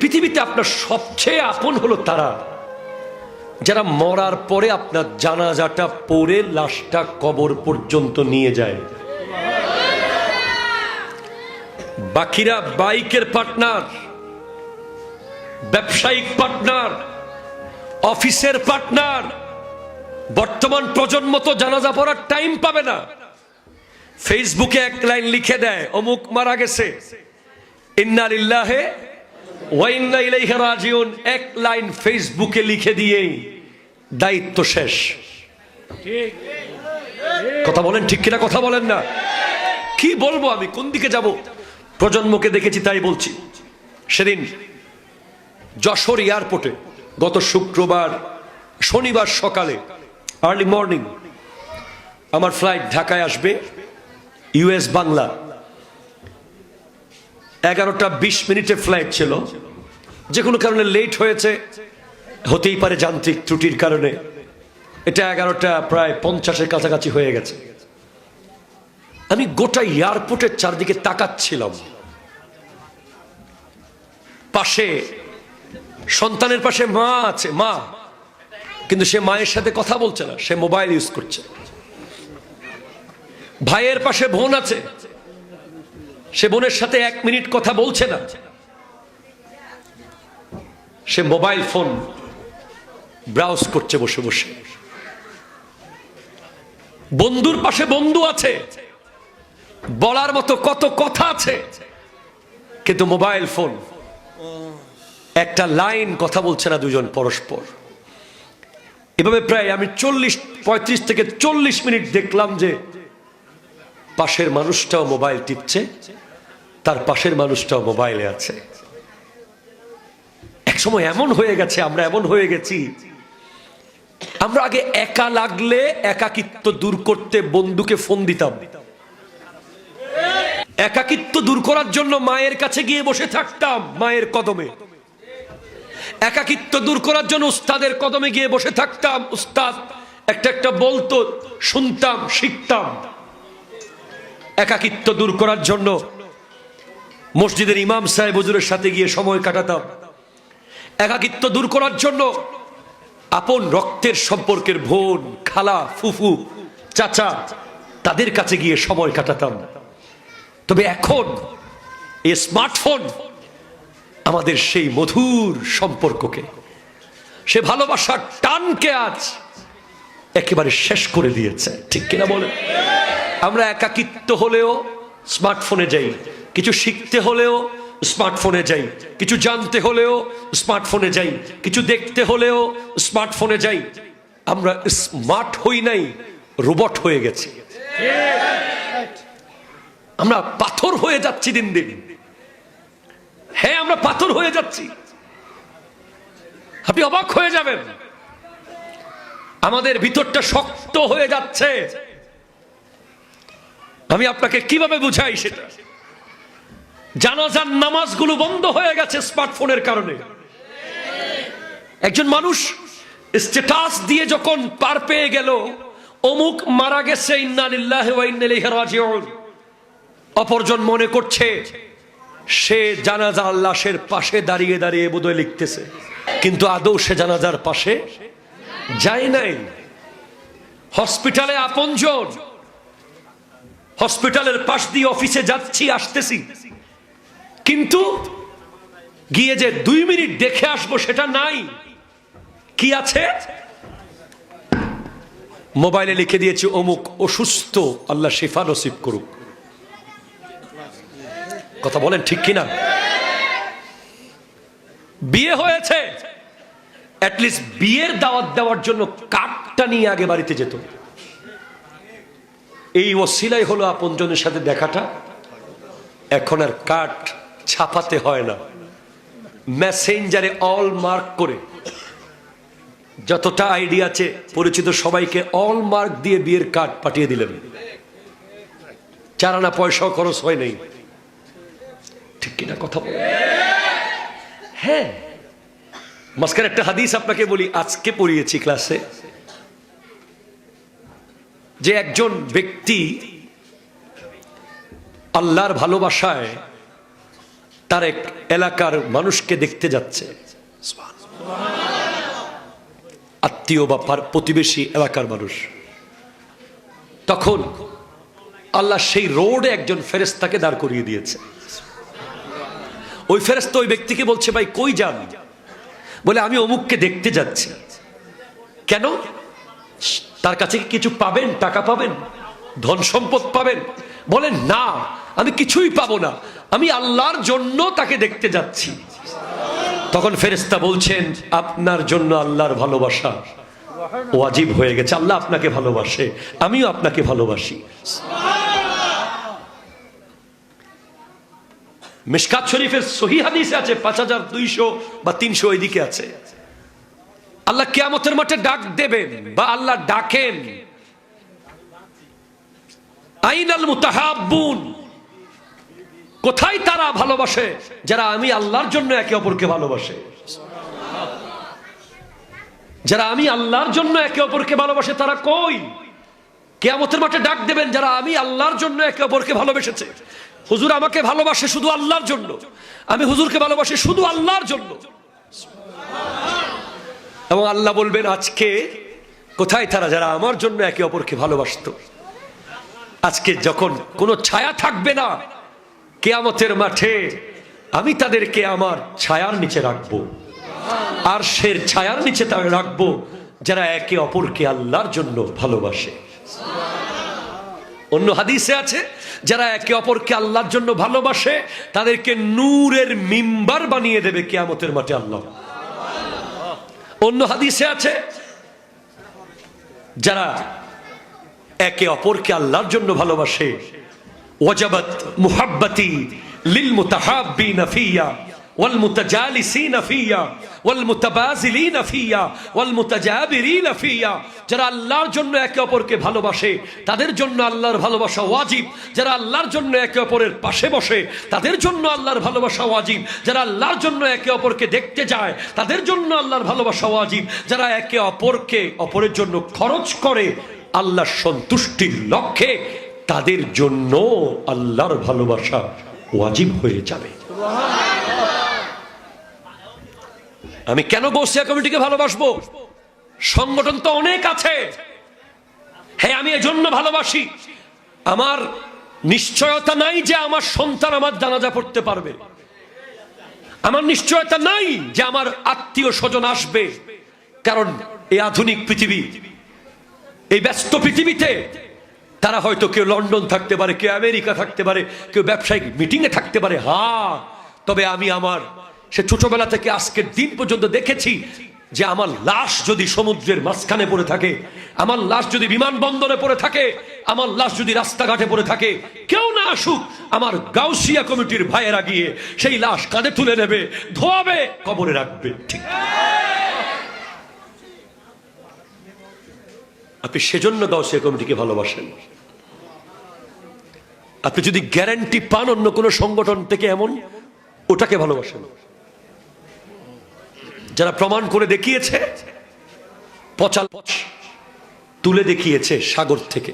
পৃথিবীতে আপনার সবচেয়ে আপন হলো তারা। যারা মরার পরে আপনার জানাজাটা পরে লাশটা কবর পর্যন্ত নিয়ে যায়। বাকিরা বাইকের পার্টনার, ব্যবসায়িক পার্টনার, অফিসের পার্টনার, বর্তমান প্রজন্ম তো জানাজা পড়ার টাইম পাবে না। ফেসবুকে এক লাইন লিখে দেয়, অমুক মারা গেছে। ইন্নালিল্লাহে ওয়াইন্না ইলাইহি রাজিউন এক লাইন ফেসবুকে লিখে দিয়েই দায়িত্ব শেষ। কথা বলেন ঠিক কিনা কথা বলেন না। কি বলব আমি? কোন দিকে যাব? প্রজন্মকে দেখেছি তাই বলছি। সেদিন যশোর এয়ারপোর্টে গত শুক্রবার শনিবার সকালে আর্লি মর্নিং আমার ফ্লাইট ঢাকায় আসবে ইউএস বাংলা। এগারোটা বিশ মিনিটের ফ্লাইট ছিল। যে কোনো কারণে লেট হয়েছে। হতেই পারে যান্ত্রিক ত্রুটির কারণে। এটা এগারোটা প্রায় পঞ্চাশের কাছাকাছি হয়ে গেছে। আমি গোটা এয়ারপোর্টের চারদিকে তাকাচ্ছিলাম। পাশে সন্তানের পাশে মা আছে, মা। কিন্তু সে মায়ের সাথে কথা বলছে না, সে মোবাইল ইউজ করছে। ভাইয়ের পাশে বোন আছে। সে বোনের সাথে এক মিনিট কথা বলছে না। সে মোবাইল ফোন ব্রাউজ করছে বসে বসে। বন্ধুর পাশে বন্ধু আছে। বলার মতো কত কথা আছে। কিন্তু মোবাইল ফোন, একটা লাইন কথা বলছে না দুজন পরস্পর। এভাবে প্রায় আমি চল্লিশ, পঁয়ত্রিশ থেকে চল্লিশ মিনিট দেখলাম যে পাশের মানুষটাও মোবাইল টিপছে, তার পাশের মানুষটাও মোবাইলে আছে। এক সময় এমন হয়ে গেছে, আমরা এমন হয়ে গেছি। আমরা আগে একা লাগলে একাকিত্ব দূর করতে বন্ধুকে ফোন দিতাম। একাকিত্ব দূর করার জন্য মায়ের কাছে গিয়ে বসে থাকতাম মায়ের কদমে। একাকিত্ব দূর করার জন্য উস্তাদের কদমে গিয়ে বসে থাকতাম। উস্তাদ, একটা একটা বলতো, শুনতাম, শিখতাম। একাকিত্ব দূর করার জন্য মসজিদের ইমাম সাহেব হুজুরের সাথে গিয়ে সময় কাটাতাম। একাকিত্ব দূর করার জন্য আপন রক্তের সম্পর্কের বোন, খালা, ফুফু, চাচা তাদের কাছে গিয়ে সময় কাটাতাম। তবে এখন এই স্মার্টফোন আমাদের সেই মধুর সম্পর্ককে, সে ভালোবাসার টানকে আজ একেবারে শেষ করে দিয়েছে। ঠিক কিনা বলে আমরা একাকিত্ব হলেও স্মার্টফোনে যাই। কিছু শিখতে হলেও স্মার্টফোনে যাই। কিছু জানতে হলেও স্মার্টফোনে যাই। কিছু দেখতে হলেও স্মার্টফোনে যাই। আমরা স্মার্ট হই নাই, রোবট হয়ে গেছি। আমরা পাথর হয়ে যাচ্ছি দিন দিন। হ্যাঁ আমরা পাথর হয়ে যাচ্ছি। আপনি অবাক হয়ে যাবেন। আমাদের ভিতরটা শক্ত হয়ে যাচ্ছে। আমি আপনাকে কীভাবে বুঝাই সেটা? জানাজার নামাজগুলো বন্ধ হয়ে গেছে স্মার্টফোনের কারণে। একজন মানুষ স্ট্যাটাস দিয়ে যখন পার পেয়ে গেল, অমুক মারা গেছে অপরজন মনে করছে, সে জানাজা লাশের পাশে দাঁড়িয়ে দাঁড়িয়ে বোধহয় লিখতেছে। কিন্তু আদৌ সে জানাজার পাশে যায় নাই? হসপিটালে আপনজন হসপিটালের পাশ দিয়ে অফিসে যাচ্ছি, আসতেছি। কিন্তু গিয়ে যে দুই মিনিট দেখে আসব সেটা নাই। কি আছে? মোবাইলে লিখে দিয়েছি, অমুক অসুস্থ, আল্লাহ শিফা নসিব করুক। কথা বলেন ঠিক কিনা? বিয়ে হয়েছে। বিয়ের দাওয়াত দেওয়ার জন্য কাঠটা নিয়ে আগে বাড়িতে যেত। এই ওসিলাই হলো আপনজনের সাথে দেখাটা। এখন আর কাঠ ছাপাতে হয় না। মেসেঞ্জারে অল মার্ক করে। যতটা আইডিয়া আছে পরিচিত সবাইকে অল মার্ক দিয়ে বিয়ের কার্ড পাঠিয়ে দিলেন। চারানা পয়সাও খরচ হয় নাই। ঠিক কিনা কথা বল? হ্যাঁ। মাঝখানে একটা হাদিস আপনাকে বলি, আজকে পড়িয়েছি ক্লাসে যে একজন ব্যক্তি আল্লাহর ভালোবাসায় তার এক এলাকার মানুষকে দেখতে যাচ্ছে। আত্মীয় বা পার- প্রতিবেশী এলাকার মানুষ। তখন আল্লাহ সেই রোডে একজন ফেরেস্তাকে দাঁড় করিয়ে দিয়েছে। ওই ফেরেস্তা ওই ব্যক্তিকে বলছে, ভাই, কই যান? বলে, আমি অমুককে দেখতে যাচ্ছি। কেন? তার কাছে কিছু পাবেন? টাকা পাবেন? ধন সম্পদ পাবেন? বলেন, না, আমি কিছুই পাবো না। আমি আল্লাহর জন্য তাকে দেখতে যাচ্ছি। তখন ফেরেস্তা বলছেন, আপনার জন্য আল্লাহর ভালোবাসা ওয়াজিব হয়ে গেছে। আল্লাহ আপনাকে ভালোবাসে, আমিও আপনাকে ভালোবাসি। মিশকাত শরীফের সহি হাদিসে আছে, পাঁচ হাজার দুইশো বা তিনশো ওইদিকে আছে। আল্লাহ কেয়ামতের মাঠে ডাক দেবেন বা আল্লাহ ডাকেন। আইনাল মুতাহাব্বুন। কোথায় তারা ভালোবাসে? যারা আমি আল্লাহর জন্য একে অপরকে ভালোবাসে। যারা আমি আল্লাহর জন্য একে অপরকে ভালোবাসে, তারা কই? কেয়ামতের মাঠে ডাক দেবেন, যারা আমি আল্লাহর জন্য একে অপরকে ভালোবেসেছে। হুজুর আমাকে ভালোবাসে শুধু আল্লাহর জন্য। আমি হুজুরকে ভালোবাসি শুধু আল্লাহর জন্য। এবং আল্লাহ বলবেন, আজকে কোথায় তারা যারা আমার জন্য একে অপরকে ভালোবাসতো? আজকে যখন কোনো ছায়া থাকবে না, কেয়ামতের মাঠে আমি তাদেরকে আমার ছায়ার নিচে রাখব। আর সের ছায়ার নিচে তা রাখব যারা একে অপরকে আল্লাহর জন্য ভালোবাসে। অন্য হাদিসে আছে, যারা একে অপরকে আল্লাহর জন্য ভালোবাসে, তাদেরকে নূরের মিম্বার বানিয়ে দেবে কেয়ামতের মাঠে আল্লাহ। অন্য হাদিসে আছে, যারা একে অপরকে আল্লাহর জন্য ভালোবাসে। ওয়াজাবাত মুহাব্বতি লিল মুতাহাব্বিনা ফিয়া ওয়াল মুতাজালিসিনা ফিয়া। ওয়াল মুতাবাজিলিনা ফিয়া ওয়াল মুতাজাবিরিনা ফিয়া। যারা আল্লাহর জন্য একে অপরকে ভালোবাসে, তাদের জন্য আল্লাহর ভালোবাসা ওয়াজিব। যারা আল্লাহর জন্য একে অপরের পাশে বসে, তাদের জন্য আল্লাহর ভালোবাসা ওয়াজিব। যারা আল্লাহর জন্য একে অপরকে দেখতে যায়, তাদের জন্য আল্লাহর ভালোবাসা ওয়াজিব। যারা একে অপরকে অপরের জন্য খরচ করে, আল্লাহর সন্তুষ্টির লক্ষ্যে, তাদের জন্য আল্লাহর ভালোবাসা ওয়াজিব হয়ে যাবে। আমি কেন গোসিয়া কমিটিকে ভালোবাসবো? সংগঠন তো অনেক আছে। হ্যাঁ আমি এজন্য ভালোবাসি। আমার নিশ্চয়তা নাই যে আমার সন্তান আমার জানাজা পড়তে পারবে। আমার নিশ্চয়তা নাই যে আমার আত্মীয় স্বজন আসবে। কারণ এই আধুনিক পৃথিবী, এই ব্যস্ত পৃথিবীতে তারা হয়তো কেউ লন্ডন থাকতে পারে, কেউ আমেরিকা থাকতে পারে, কেউ ব্যবসায়িক মিটিংয়ে থাকতে পারে। হা তবে আমি আমার সে ছোটবেলা থেকে আজকের দিন পর্যন্ত দেখেছি যে আমার লাশ যদি সমুদ্রের মাঝখানে পড়ে থাকে, আমার লাশ যদি বিমানবন্দরে পড়ে থাকে, আমার লাশ যদি রাস্তাঘাটে পড়ে থাকে, কেউ না আসুক, আমার গাউসিয়া কমিটির ভাইয়েরা গিয়ে সেই লাশ কাঁধে তুলে নেবে, ধোয়াবে, কবরে রাখবে। ঠিক। আপনি সেজন্য গাউসিয়া কমিটিকে ভালোবাসেন। আপনি যদি গ্যারান্টি পান অন্য কোনো সংগঠন থেকে এমন, ওটাকে ভালোবাসেন। যারা প্রমাণ করে দেখিয়েছে পচাল পচ তুলে দেখিয়েছে সাগর থেকে।